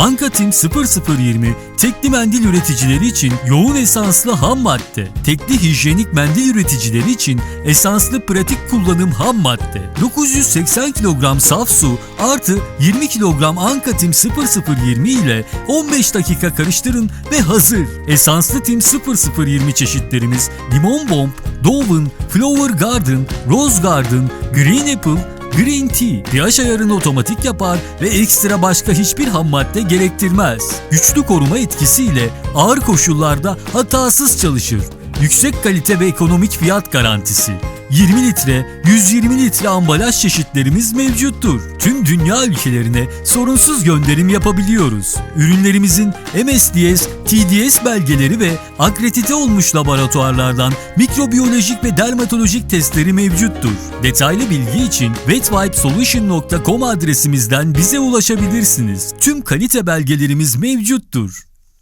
Ankatim 0020 tekli mendil üreticileri için yoğun esanslı ham madde, tekli hijyenik mendil üreticileri için esanslı pratik kullanım ham madde, 980 kilogram saf su artı 20 kilogram Ankatim 0020 ile 15 dakika karıştırın ve hazır. Esanslı Tim 0020 çeşitlerimiz Limon Bomb, Dove'ın, Flower Garden, Rose Garden, Green Apple, Green Tea pH ayarını otomatik yapar ve ekstra başka hiçbir ham madde gerektirmez. Güçlü koruma etkisiyle ağır koşullarda hatasız çalışır. Yüksek kalite ve ekonomik fiyat garantisi. 20 litre, 120 litre ambalaj çeşitlerimiz mevcuttur. Tüm dünya ülkelerine sorunsuz gönderim yapabiliyoruz. Ürünlerimizin MSDS, TDS belgeleri ve akredite olmuş laboratuvarlardan mikrobiyolojik ve dermatolojik testleri mevcuttur. Detaylı bilgi için wetwipesolution.com adresimizden bize ulaşabilirsiniz. Tüm kalite belgelerimiz mevcuttur.